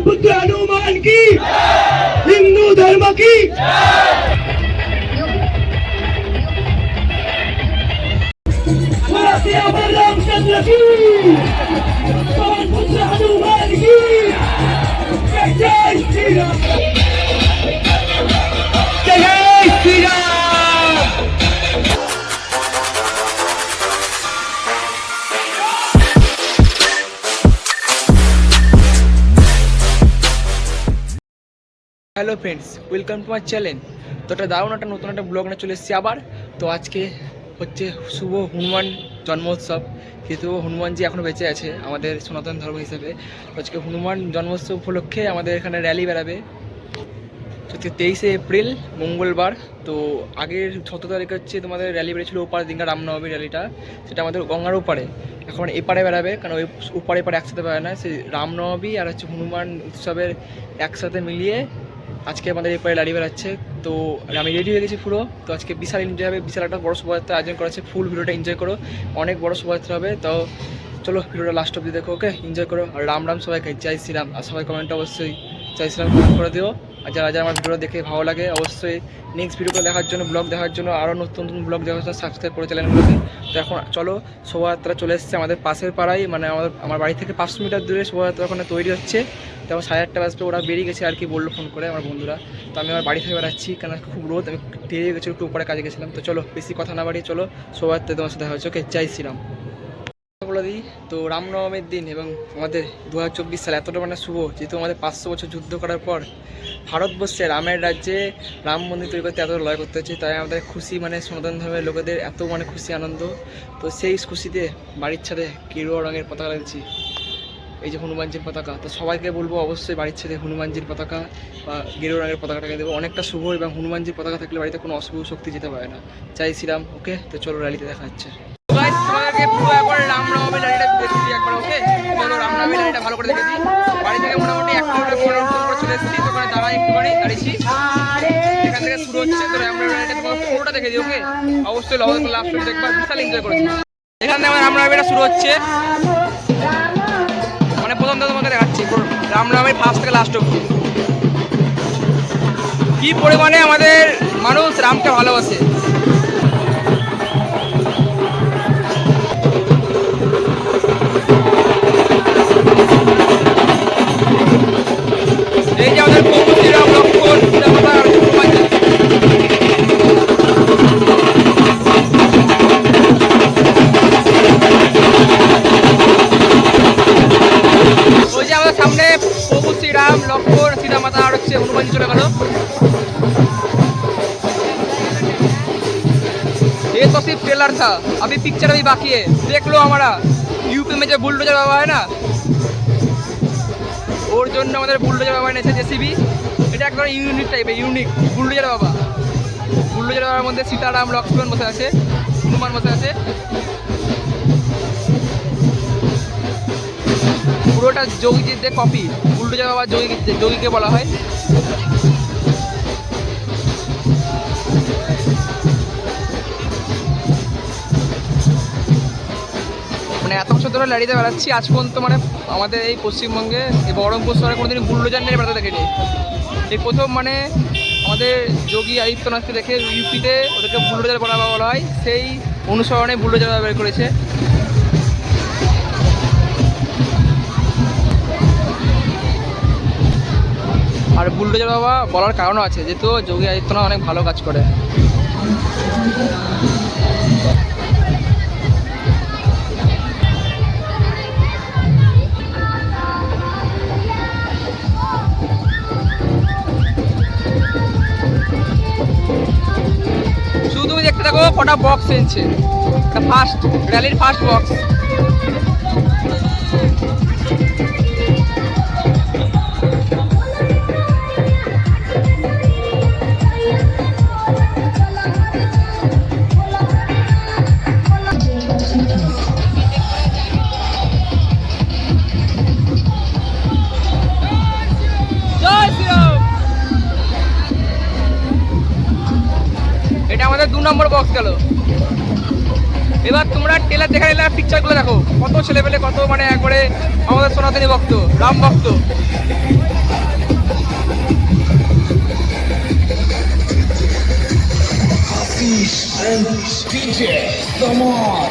पुत्र हनुमान की हिंदू धर्म की बोलते अमर रामचंद्र की पवन पुत्र हनुमान की जय जय Shri Ram hello friends welcome to my channel তো একটা দারুণ একটা নতুন একটা ব্লগ নিয়ে চলে এসেছি আবার। তো আজকে হচ্ছে শুভ হনুমান জন্মোৎসব। কিন্তু হনুমানজি এখনও বেঁচে আছে আমাদের সনাতন ধর্ম হিসেবে। আজকে হনুমান জন্মোৎসব উপলক্ষে আমাদের এখানে র্যালি বেরাবে। হচ্ছে তেইশে এপ্রিল, মঙ্গলবার। তো আগের সতেরো তারিখ হচ্ছে তোমাদের র্যালি বেরিয়েছিল ওপার দিনকা রামনবমী র্যালিটা সেটা আমাদের গঙ্গার ওপারে। এখন এপারে বেরাবে, কারণ ওই ওপারে এপারে একসাথে বেড়ায় না। সেই রামনবমী আর হচ্ছে হনুমান উৎসবের একসাথে মিলিয়ে আজকে আমাদের এই এপারে র্যালি বেড়াচ্ছে তো আমি রেডি হয়ে গেছি পুরো। তো আজকে বিশাল এনজয় হবে। বিশাল একটা বড় শোভাযাত্রা আয়োজন করা হচ্ছে। ফুল ভিডিওটা এনজয় করো। অনেক বড় শোভাযাত্রা হবে। তো চলো ভিডিওটা লাস্ট অব্দি দেখো ওকে এনজয় করো। আর রাম রাম সবাইকে। জয় শ্রীরাম আর সবাই কমেন্ট অবশ্যই জয় শ্রীরাম কমেন্ট করে দিও। আর যারা যারা আমার ভিডিও দেখে ভালো লাগে, অবশ্যই নেক্সট ভিডিওটা দেখার জন্য ব্লগ দেখার জন্য আরও নতুন নতুন ব্লগ দেখার জন্য সাবস্ক্রাইব করে চ্যানেলগুলোকে তো এখন চলো, শোভাযাত্রা চলে এসছে আমাদের পাশের পাড়ায়। মানে আমাদের, আমার বাড়ি থেকে পাঁচশো মিটার দূরে শোভাযাত্রা ওখানে তৈরি হচ্ছে। তো আমার সাড়ে আটটা বাজতে ওরা বেরিয়ে গেছে আর কি বলল ফোন করে আমার বন্ধুরা। তো আমি আমার বাড়ি থেকে বেড়াচ্ছি কেন খুব রোদ, আমি দেরিয়ে গেছি একটু উপরে কাজে গেছিলাম। তো চলো, বেশি কথা না বাড়িয়ে চলো শোভাযাত্রা তোমার সাথে হচ্ছে। ওকে চাই শ্রীরাম। বলে দিই, তো রামনবমীর দিন এবং আমাদের দু হাজার চব্বিশ সাল এতটা মানে শুভ, যেহেতু আমাদের পাঁচশো বছর যুদ্ধ করার পর ভারতবর্ষে রামের রাজ্যে রাম মন্দির তৈরি করতে এত লড়াই করতে হচ্ছে, তাই আমাদের খুশি মানে সনাতন ধর্মের লোকেদের এত মানে খুশি আনন্দ। তো সেই খুশিতে বাড়ির ছাদে গেরুয়া রঙের পতাকা লাগছি এই যে হনুমানজির পতাকা, তো সবাইকে বলব অবশ্যই বাড়ির ছেলে হনুমানজির পতাকা বা গেরুয়া রঙের পতাকাটাকে দেবো। অনেকটা শুভ এবং হনুমানজির পতাকা থাকলে বাড়িতে কোনো অশুভ শক্তি যেতে পারে না। চাইছিলাম ওকে? তো চলো র্যালিতে দেখা পুরো একবার রামনবমী র্যালিটা দেখে দিই একবার, ওকে? চলো ভালো করে দেখে দিই। বাড়ি থেকে মোটামুটি করে ওখানে দাঁড়িয়েছি। এখান থেকে শুরু হচ্ছে, তো রামনবমী র্যালিটা তোমাকে পুরোটা দেখে ওকে? অবশ্যই এখান থেকে শুরু হচ্ছে। আমি ফার্স্ট থেকে লাস্ট অব্দি কি পরিমাণে আমাদের মানুষ রামকে ভালোবাসে। এই যে আমাদের লক্ষ্মণ সীতামাতা আর হচ্ছে হনুমানজি চলে গেল ये तो सिर्फ ट्रेलर था अभी पिक्चर अभी बाकी है देख लो हमारा यूपी में जो बुलडोजर बाबा है ना ওর জন্য আমাদের বুলডোজার বাবা এনেছে জেসিবি এটা একদম ইউনিক টাইপের ইউনিক বুলডোজার বাবা বুলডোজার বাবার মধ্যে সীতারাম লক্ষ্মণ বসে আছে হনুমান বসে আছে পুরোটা যোগীজিদের কপি বুলডোজার বাবা যোগী যোগীকে বলা হয়। মানে এত বছর ধরে লাড়িতে বেড়াচ্ছি, আজ পর্যন্ত মানে আমাদের এই পশ্চিমবঙ্গে, এই বহরমপুর শহরে কোনোদিন বুল্ডোজার নিয়ে বেড়াতে দেখিনি। এই প্রথম মানে আমাদের যোগী আদিত্যনাথকে দেখে ইউপিতে ওদেরকে বুল্ডোজার বলা বলা হয়, সেই অনুসরণে বুল্ডোজার বের করেছে। বুল্ডোজার বাবা বলার কারণও আছে, যেহেতু যোগী আদিত্যনাথ অনেক ভালো কাজ করে। শুধু দেখতে থাকো কটা বক্স এনছে। ফার্স্ট র্যালির ফার্স্ট বক্স গেল। এবার তোমরা টেলার দেখা পিকচার পিকচারগুলো দেখো। কত ছেলে পেলে কত মানে একবারে আমাদের সনাতনী ভক্ত রাম ভক্ত। Peace and speeches, come on!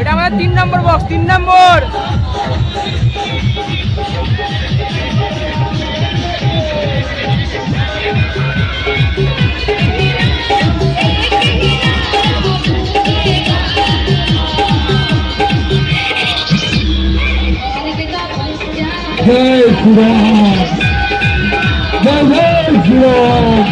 এটা আমাদের তিন নম্বর বক্স তিন নম্বর। জয় শ্রীরাম। জয় জয় শ্রীরাম।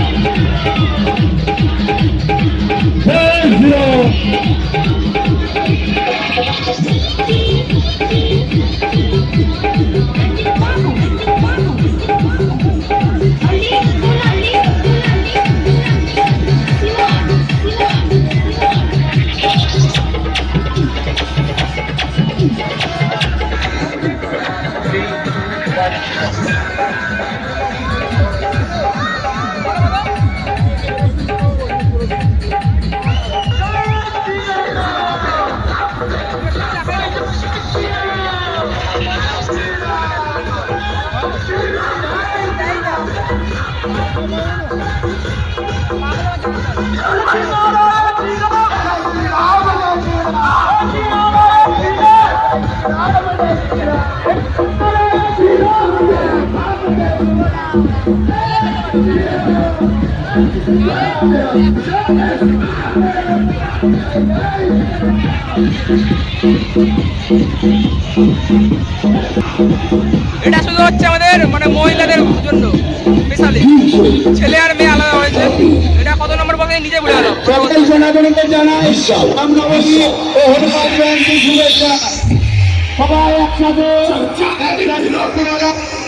এটা শুধু হচ্ছে আমাদের মানে মহিলাদের জন্য ছেলে আর মেয়ে আলাদা হয়েছে। এটা কত নম্বর বক্সে নিজে বলে শুভেচ্ছা। সবাই একসাথে।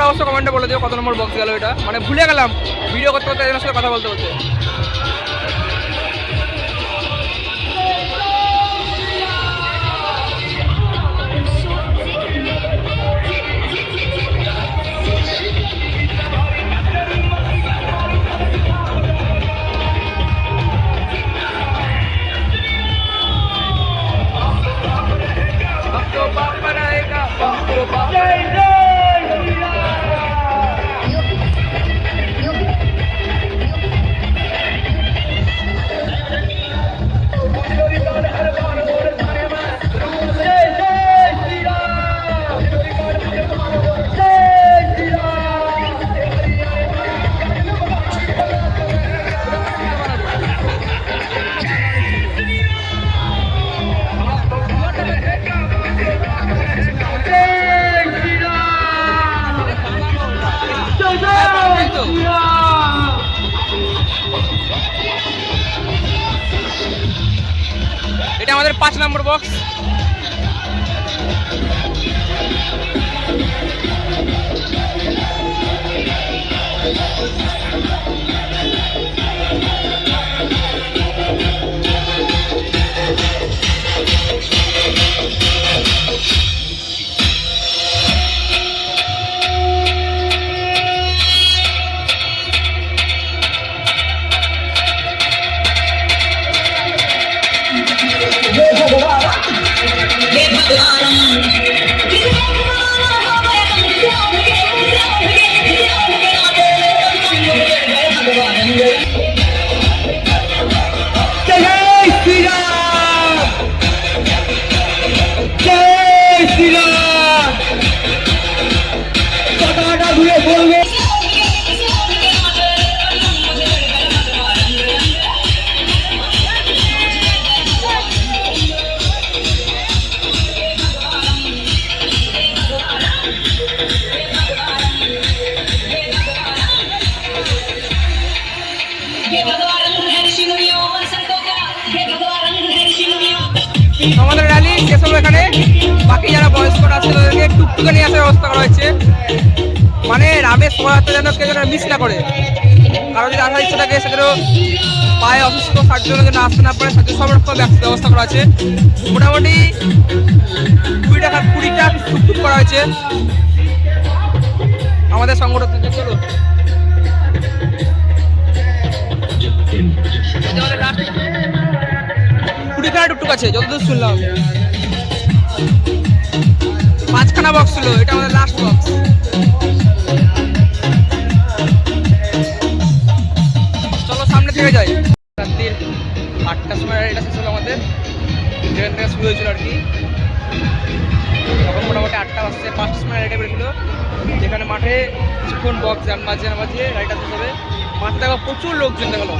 তোমরা অবশ্য কমেন্টে বলে দিও কত নম্বর বক্স গেল এটা। মানে ভুলে গেলাম। ভিডিও করতে করতে এদের সাথে কথা বলতে বলতে। Bye. নম্বর বক্স মানে রামের সহায়তা যেন কেউ যেন মিস না করে। কারণ যদি আসার ইচ্ছা থাকে সেগুলো পায়ে অসুস্থ তার জন্য আসতে না পারে জন্য সব রকম ব্যবস্থা করা আছে। মোটামুটি কুড়ি টাকা কুড়ি টাকা টুকটুক করা হয়েছে। আমাদের সংগঠন থেকে চলো কুড়িখানা টুকটুক আছে, যতদূর শুনলাম। পাঁচখানা বক্স ছিল, এটা আমাদের লাস্ট বক্স চলো সামনে থেকে যাই। রাত্রির আটটার সময় এটা শেষ হলো আমাদের। যেখান থেকে শুরু হয়েছিল আর কি। তখন মোটামুটি আটটা বাজছে, পাঁচটার সময় রাইডে বেরিয়েছিল যেখানে মাঠে কিছুক্ষণ বক্স যান বাজিয়ে বাজিয়ে রাইডটা শেষ হবে। মাঠে দেখো প্রচুর লোকজন দেখাল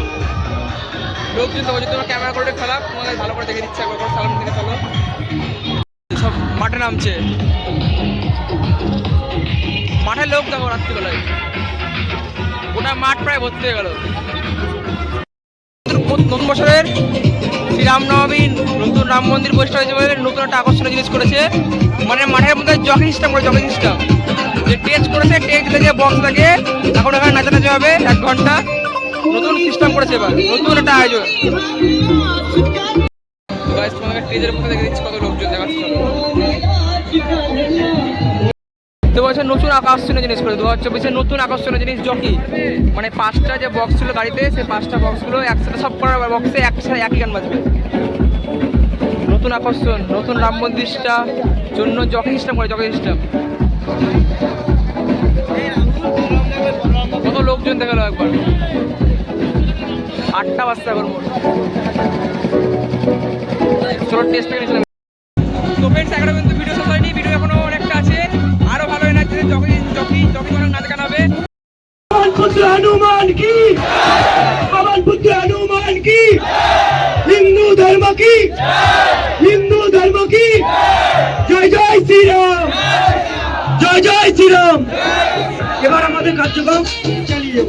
লোকজন দেখো, যদি তোমার ক্যামেরা করে খারাপ, তোমাদের ভালো করে দেখে দিচ্ছে, একবার সালাম থেকে চলো। সব মাঠে নামছে। মাঠে লোক দেখো রাত্রিবেলায়। গোটা মাঠ প্রায় ভর্তি হয়ে গেল। নতুন বছরের শ্রীরামনবমী নতুন রাম মন্দির প্রতিষ্ঠা হয়েছে বলে নতুন একটা আকর্ষণীয় জিনিস করেছে। মানে মাঠের মধ্যে জকি সিস্টেম করে জকি সিস্টেম যে টেস্ট করেছে টেস্ট থেকে বক্স থাকে। এখন এখানে নাচানাচি হবে, এক ঘণ্টা। নতুন সিস্টেম করেছে এবার। নতুন একটা আয়োজন। স্টেজের মধ্যে দেখে দিচ্ছি কত লোকজন দেখাচ্ছে। চলো। তো নতুন আকর্ষণীয় জিনিস করে দু হাজার চব্বিশের নতুন আকর্ষণীয় জিনিস জকি। মানে পাঁচটা যে বক্স ছিল গাড়িতে, সেই পাঁচটা বক্সগুলো একসাথে সব করার বক্সে একসাথে একই গান বাজবে। নতুন আকর্ষণ, নতুন রাম মন্দিরটা জন্য জকি সিস্টেম করে, জকি সিস্টেম কত লোকজন দেখা গেল একবার। আটটা বাজতে এখন চলো টেস্ট থেকে তো ফ্রেন্ডস এগারো পর্যন্ত ভিডিও শেষ হয়নি ভিডিও এখনও অনেকটা আছে। আরও ভালো এনার্জি জগি যখন যখন মানে নাচ গান হবে ভগবান পুত্র হনুমান কি? ভগবান পুত্র হনুমান কি? হিন্দু ধর্ম কি? হিন্দু ধর্ম কি? জয় জয় শ্রীরাম। জয় জয় শ্রীরাম। এবার আমাদের কার্যক্রম চালিয়ে যাব।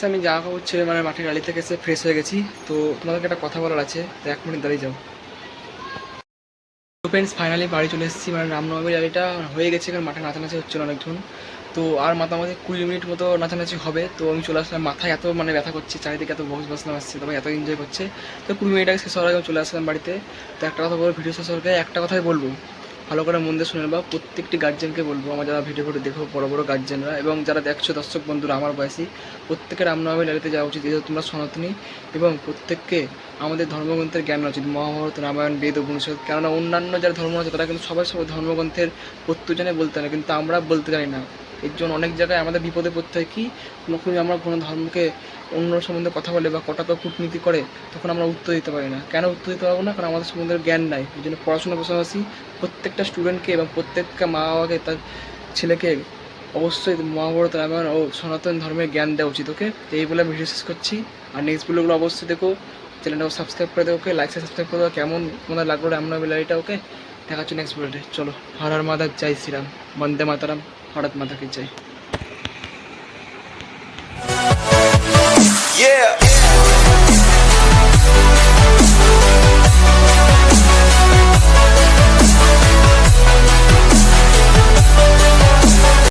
আমি যা কাপড় ছেড়ে মানে মাঠের গাড়ি থেকে এসে ফ্রেশ হয়ে গেছি। তো তোমাদেরকে একটা কথা বলার আছে, তো এক মিনিট দাঁড়িয়ে যাও। ফ্রেন্ডস ফাইনালি বাড়ি চলে এসেছি মানে রামনবমীর গাড়িটা হয়ে গেছে, কারণ মাঠে নাচানাচি হচ্ছিল অনেকক্ষণ। তো আর মাতামাতি কুড়ি মিনিট মতো নাচানাচি হবে, তো আমি চলে আসলাম, মাথায় এত মানে ব্যথা করছে, চারিদিকে এত বস বসলাম আসছে তবে এত এনজয় করছে। তো কুড়ি মিনিট আগে শেষ হওয়ার আগে চলে আসলাম বাড়িতে। তো একটা কথা বলব ভিডিও শেষ হওয়ার একটা কথাই বলব। ভালো করে মন দিয়ে শুনে বা প্রত্যেকটি গার্জেনকে বলব, আমার যারা ভিডিও ভিডিও দেখো, বড় বড় গার্জেনরা এবং যারা দেখছ দর্শক বন্ধুরা, আমার বয়সী, প্রত্যেকের রামনবমী লালিতে যাওয়া উচিত। যেহেতু তোমরা সনাতনী এবং প্রত্যেককে আমাদের ধর্মগ্রন্থের জ্ঞান উচিত। মহাভারত, রামায়ণ, বেদ, উপনিষদ, কেননা অন্যান্য যারা ধর্ম আছে, তারা কিন্তু সবাই সবাই ধর্মগ্রন্থের প্রত্যুজনে বলতে জানে কিন্তু আমরা বলতে জানি না। এর জন্য অনেক জায়গায় আমাদের বিপদে পড়তে হয় কি? যখন আমরা কোনো ধর্মকে অন্য সম্বন্ধে কথা বলে বা কটাকা কূটনীতি করে, তখন আমরা উত্তর দিতে পারি না। কেন উত্তর দিতে পারব না? কারণ আমাদের সম্বন্ধে জ্ঞান নাই। এই জন্য পড়াশোনার পাশাপাশি প্রত্যেকটা স্টুডেন্টকে এবং প্রত্যেকটা মা বাবাকে তার ছেলেকে অবশ্যই মহাভারত রামায়ণ ও সনাতন ধর্মের জ্ঞান দেওয়া উচিত, ওকে? এই বলে আমি ভিডিও শেষ করছি। আর নেক্সট ভিডিওগুলো অবশ্যই দেখো। চ্যানেলটাকে সাবস্ক্রাইব করে দেবো ওকে? লাইক সাবস্ক্রাইব করে দেবো কেমন তোমাদের লাগল রামনবমী লাইটা ওকে? দেখা হচ্ছে নেক্সট ভিডিওতে চলো। হর হর মাধব, জয় শ্রীরাম। বন্দে মাতারাম। ভারত মাতাকে জয়। Yeah.